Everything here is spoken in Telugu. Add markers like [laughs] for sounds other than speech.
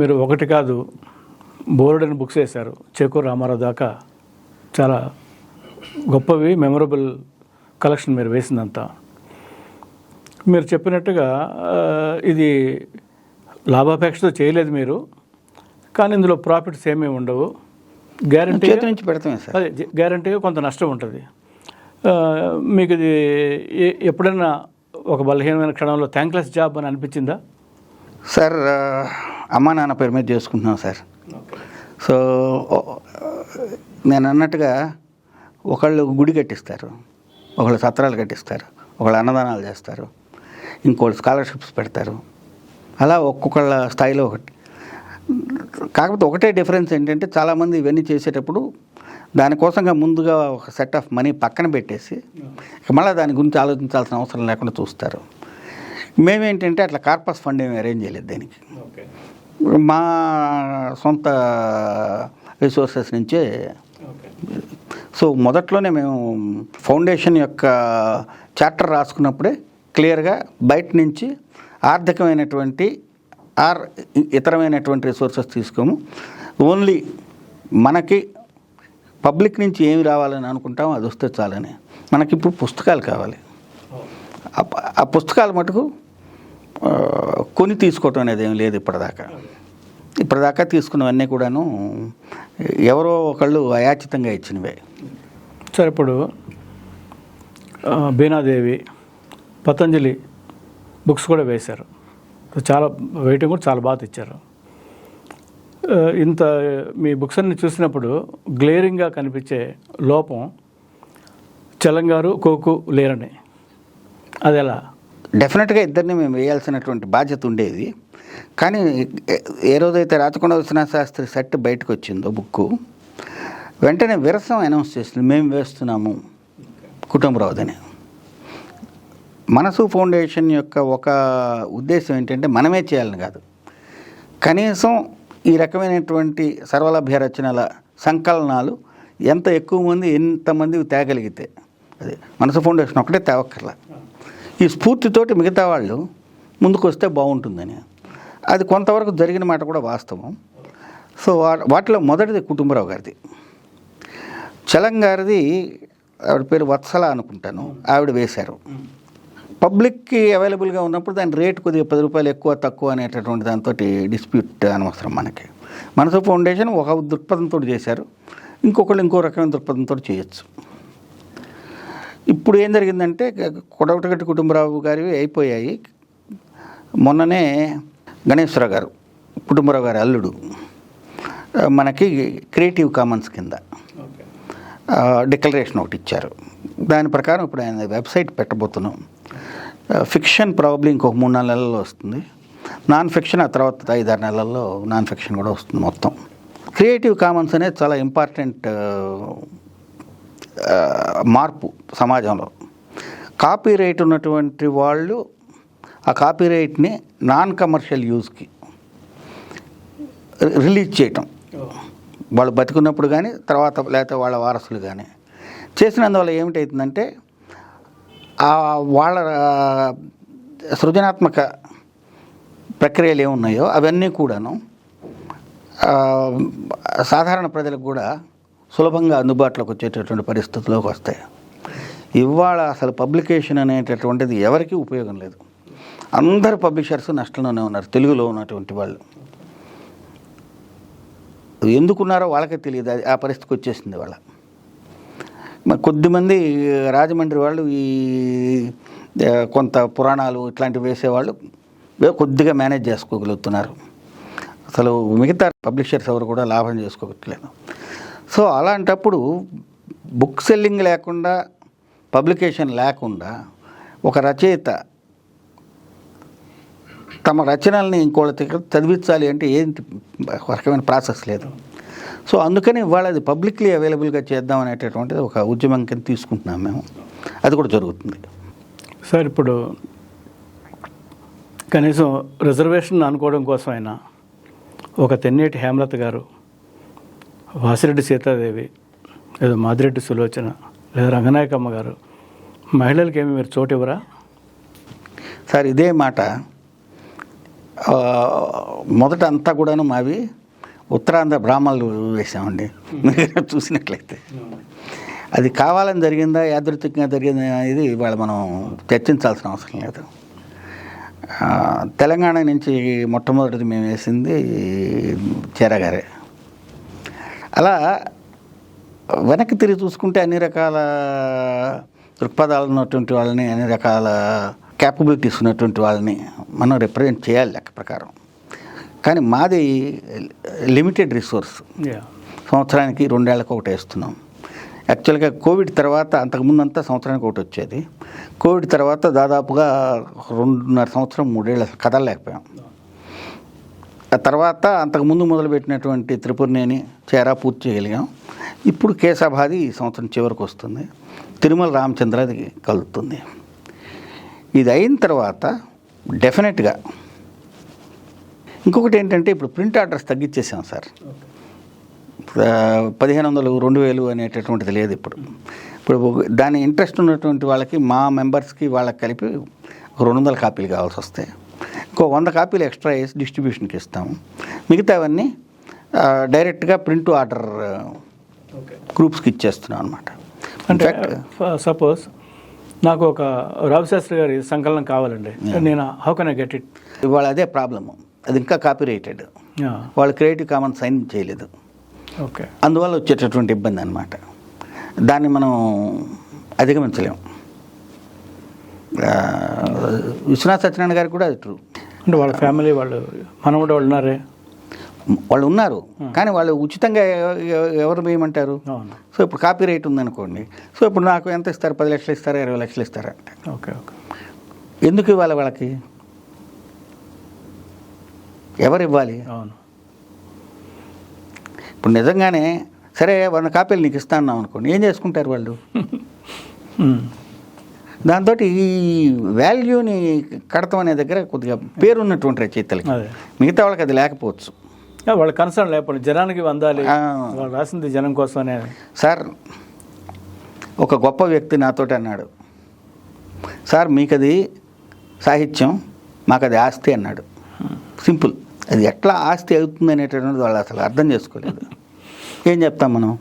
మీరు ఒకటి కాదు బోర్డని బుక్స్ వేశారు. చేకూరు రామారావు దాకా చాలా గొప్పవి మెమొరబుల్ కలెక్షన్ మీరు వేసిందంతా మీరు చెప్పినట్టుగా ఇది లాభాపేక్షతో చేయలేదు మీరు కానీ ఇందులో ప్రాఫిట్స్ ఏమీ ఉండవు. గ్యారంటీ నుంచి పెడతామే సార్. అదే గ్యారంటీగా కొంత నష్టం ఉంటుంది. మీకు ఇది ఎప్పుడైనా ఒక బలహీనమైన క్షణంలో థ్యాంక్లెస్ జాబ్ అని అనిపించిందా? సార్ అమ్మా నాన్న పేరు మీద చేసుకుంటున్నాం సార్. సో నేను అన్నట్టుగా ఒకళ్ళు గుడి కట్టిస్తారు ఒకళ్ళు సత్రాలు కట్టిస్తారు ఒకళ్ళు అన్నదానాలు చేస్తారు ఇంకోళ్ళు స్కాలర్షిప్స్ పెడతారు. అలా ఒక్కొక్కళ్ళ స్థాయిలో ఒకటి. కాకపోతే ఒకటే డిఫరెన్స్ ఏంటంటే చాలామంది ఇవన్నీ చేసేటప్పుడు దానికోసంగా ముందుగా ఒక సెట్ ఆఫ్ మనీ పక్కన పెట్టేసి మళ్ళీ దాని గురించి ఆలోచించాల్సిన అవసరం లేకుండా చూస్తారు. మేమేంటంటే అట్లా కార్పస్ ఫండ్ ఏమి అరేంజ్ చేయలేదు దానికి. మా సొంత రిసోర్సెస్ నుంచే సో మొదట్లోనే మేము ఫౌండేషన్ యొక్క చార్టర్ రాసుకున్నప్పుడే క్లియర్గా బయట నుంచి ఆర్థికమైనటువంటి ఆర్ ఇతరమైనటువంటి రిసోర్సెస్ తీసుకోము. ఓన్లీ మనకి పబ్లిక్ నుంచి ఏమి రావాలని అనుకుంటామో అది వస్తే చాలని. మనకి ఇప్పుడు పుస్తకాలు కావాలి. ఆ పుస్తకాలు మటుకు కొని తీసుకోవటం అనేది ఏం లేదు ఇప్పటిదాకా. ఇప్పటిదాకా తీసుకున్నవన్నీ కూడాను ఎవరో ఒకళ్ళు అయాచితంగా ఇచ్చినవే. సార్ ఇప్పుడు బీనాదేవి పతంజలి బుక్స్ కూడా వేశారు. చాలా వెయిటింగ్ కూడా చాలా బాగా తెచ్చారు. ఇంత మీ బుక్స్ అన్ని చూసినప్పుడు గ్లేరింగ్గా కనిపించే లోపం చలంగారు కోకు లేరని. అది ఎలా డెఫినెట్గా ఇద్దరిని మేము వేయాల్సినటువంటి బాధ్యత ఉండేది. కానీ ఏ- రోజైతే రాచకొండ విశ్వనాథ శాస్త్రి సెట్ బయటకు వచ్చిందో బుక్కు వెంటనే విరసం అనౌన్స్ చేసింది మేము వేస్తున్నాము కుటుంబరావుదని. మనసు ఫౌండేషన్ యొక్క ఒక ఉద్దేశం ఏంటంటే మనమే చేయాలని కాదు. కనీసం ఈ రకమైనటువంటి సర్వలభ్య రచనల సంకలనాలు ఎంత ఎక్కువ మంది ఎంతమంది తేగలిగితే. అదే మనసు ఫౌండేషన్ ఒకటే తేవక్కర్లా. ఈ స్ఫూర్తితోటి మిగతా వాళ్ళు ముందుకు వస్తే బాగుంటుందని. అది కొంతవరకు జరిగిన మాట కూడా వాస్తవం. సో వా- వాటిలో మొదటిది కుటుంబరావు గారిది. చలం గారిది ఆవిడ పేరు వత్సల అనుకుంటాను. ఆవిడ వేశారు. పబ్లిక్కి అవైలబుల్గా ఉన్నప్పుడు దాని రేట్ కొద్దిగా పది రూపాయలు ఎక్కువ తక్కువ అనేటటువంటి దాంతో డిస్ప్యూట్ అనవసరం మనకి. మనసు ఫౌండేషన్ ఒక దృక్పథంతో చేశారు. ఇంకొకళ్ళు ఇంకో రకమైన దృక్పథంతో చేయొచ్చు. ఇప్పుడు ఏం జరిగిందంటే కొడవటగట్టి కుటుంబరావు గారివి అయిపోయాయి. మొన్ననే గణేశ్వరరావు గారు కుటుంబరావు గారి అల్లుడు మనకి క్రియేటివ్ కామన్స్ కింద డిక్లరేషన్ ఒకటి ఇచ్చారు. దాని ప్రకారం ఇప్పుడు ఆయన వెబ్సైట్ పెట్టబోతున్నాం. ఫిక్షన్ ప్రాబ్లీ ఇంకొక మూడు నాలుగు నెలల్లో వస్తుంది. నాన్ ఫిక్షన్ ఆ తర్వాత ఐదారు నెలల్లో నాన్ ఫిక్షన్ కూడా వస్తుంది మొత్తం. క్రియేటివ్ కామన్స్ అనేది చాలా ఇంపార్టెంట్ మార్పు సమాజంలో. కాపీ రైట్ ఉన్నటువంటి వాళ్ళు ఆ కాపీ రైట్ని నాన్ కమర్షియల్ యూజ్కి రిలీజ్ చేయటం. వాళ్ళు బతికున్నప్పుడు కానీ తర్వాత లేకపోతే వాళ్ళ వారసులు కానీ చేసినందువల్ల ఏమిటవుతుందంటే ఆ వాళ్ళ సృజనాత్మక ప్రక్రియలు ఏమున్నాయో అవన్నీ కూడాను సాధారణ ప్రజలకు కూడా సులభంగా అందుబాటులోకి వచ్చేటటువంటి పరిస్థితుల్లోకి వస్తాయి. ఇవాళ అసలు పబ్లికేషన్ అనేటటువంటిది ఎవరికీ ఉపయోగం లేదు. అందరు పబ్లిషర్స్ నష్టంలోనే ఉన్నారు తెలుగులో ఉన్నటువంటి వాళ్ళు. ఎందుకున్నారో వాళ్ళకే తెలియదు అది ఆ పరిస్థితికి వచ్చేసింది వాళ్ళ. మరి కొద్దిమంది రాజమండ్రి వాళ్ళు ఈ కొంత పురాణాలు ఇట్లాంటివి వేసేవాళ్ళు కొద్దిగా మేనేజ్ చేసుకోగలుగుతున్నారు. అసలు మిగతా పబ్లిషర్స్ ఎవరు కూడా లాభం చేసుకోవట్లేదు సో అలాంటప్పుడు బుక్ సెల్లింగ్ లేకుండా పబ్లికేషన్ లేకుండా ఒక రచయిత తమ రచనల్ని ఇంకోళ్ళ దగ్గర చదివించాలి అంటే ఏంటి ఒక రకమైన ప్రాసెస్ లేదు. సో అందుకని ఇవాళ అది పబ్లిక్లీ అవైలబుల్గా చేద్దాం అనేటటువంటిది ఒక ఉద్యమం కింద తీసుకుంటున్నాం మేము. అది కూడా జరుగుతుంది. సార్ ఇప్పుడు కనీసం రిజర్వేషన్ అనుకోవడం కోసమైనా ఒక తెన్నేటి హేమలత గారు వాసిరెడ్డి సీతాదేవి లేదా మాదిరెడ్డి సులోచన లేదా రంగనాయకమ్మ గారు మహిళలకి ఏమి మీరు చోటు ఇవ్వరా? సార్ ఇదే మాట. మొదట అంతా కూడాను మావి ఉత్తరాంధ్ర బ్రాహ్మణులు వేసామండి మీరు చూసినట్లయితే. అది కావాలని జరిగిందా యాదృతికంగా జరిగిందా అనేది ఇవాళ మనం చర్చించాల్సిన అవసరం లేదు. తెలంగాణ నుంచి మొట్టమొదటిది మేము వేసింది చెరగారే. అలా వెనక్కి తిరిగి చూసుకుంటే అన్ని రకాల దృక్పథాలు ఉన్నటువంటి వాళ్ళని అన్ని రకాల క్యాపబిలిటీస్ ఉన్నటువంటి వాళ్ళని మనం రిప్రజెంట్ చేయాలి లెక్క ప్రకారం. కానీ మాది లిమిటెడ్ రిసోర్స్ సంవత్సరానికి రెండేళ్ళకు ఒకటి వేస్తున్నాం. యాక్చువల్గా కోవిడ్ తర్వాత అంతకుముందంతా సంవత్సరానికి ఒకటి వచ్చేది. కోవిడ్ తర్వాత దాదాపుగా రెండున్నర సంవత్సరం మూడేళ్ళు కదలలేకపోయాం. తర్వాత అంతకుముందు మొదలుపెట్టినటువంటి త్రిపురనేని చేరా పూర్తి చేయగలిగాం. ఇప్పుడు కేశాభాది ఈ సంవత్సరం చివరికి వస్తుంది. తిరుమల రామచంద్ర అది కలుగుతుంది ఇది అయిన తర్వాత డెఫినెట్గా ఇంకొకటి ఏంటంటే ఇప్పుడు ప్రింట్ ఆర్డర్స్ తగ్గించేసాం సార్. పదిహేను వందలు రెండు వేలు అనేటటువంటిది లేదు ఇప్పుడు. ఇప్పుడు దాని ఇంట్రెస్ట్ ఉన్నటువంటి వాళ్ళకి మా మెంబర్స్కి వాళ్ళకి కలిపి రెండు వందల కాపీలు కావాల్సి వస్తాయి ఇంకో వంద కాపీలు ఎక్స్ట్రా వేసి డిస్ట్రిబ్యూషన్కి ఇస్తాము. మిగతావన్నీ డైరెక్ట్గా ప్రింట్ ఆర్డర్ గ్రూప్స్కి ఇచ్చేస్తున్నాం అనమాట అంటే సపోజ్ నాకు ఒక రవిశాస్త్రి గారి సంకలనం కావాలండి. నేను how can I get it ఇవాళ అదే ప్రాబ్లము. అది ఇంకా కాపీ రేటెడ్ వాళ్ళు క్రియేటివ్ కామన్ సైన్ చేయలేదు. ఓకే అందువల్ల వచ్చేటటువంటి ఇబ్బంది అనమాట దాన్ని మనం అధిగమించలేం ఆ, విశ్వనాథ్ సత్యనారాయణ గారికి కూడా అది ట్రూ అంటే వాళ్ళ ఫ్యామిలీ వాళ్ళు మనం కూడా వాళ్ళు ఉన్నారే? వాళ్ళు ఉన్నారు. కానీ వాళ్ళు ఉచితంగా ఎవ- ఎవ- ఎవరు వేయమంటారు అవును. సో ఇప్పుడు కాపీ రేట్ ఉందనుకోండి. సో ఇప్పుడు నాకు ఎంత ఇస్తారు? పది లక్షలు ఇస్తారా? ఇరవై లక్షలు ఇస్తారా? అంటే ఓకే ఓకే. ఎందుకు ఇవ్వాలి వాళ్ళకి? ఎవరు ఇవ్వాలి? అవును. ఇప్పుడు నిజంగానే సరే వంద కాపీలు నీకు ఇస్తా అన్నాం అనుకోండి. ఏం చేసుకుంటారు వాళ్ళు. [laughs] దాంతో ఈ వాల్యూని కడతాం అనే దగ్గర కొద్దిగా పేరున్నటువంటి రచయితలకి. మిగతా వాళ్ళకి అది లేకపోవచ్చు. వాళ్ళ కన్సర్న్ లేకపోతే జనానికి వందాలి. ఆ. వాళ్ళు రాసింది జనం కోసమనే సార్ ఒక గొప్ప వ్యక్తి నాతోటి అన్నాడు. సార్ మీకు అది సాహిత్యం మాకు అది ఆస్తి అన్నాడు. సింపుల్. అది ఎట్లా ఆస్తి అవుతుంది అనేటటువంటిది వాళ్ళు అసలు అర్థం చేసుకోలేదు. ఏం చెప్తాం మనం?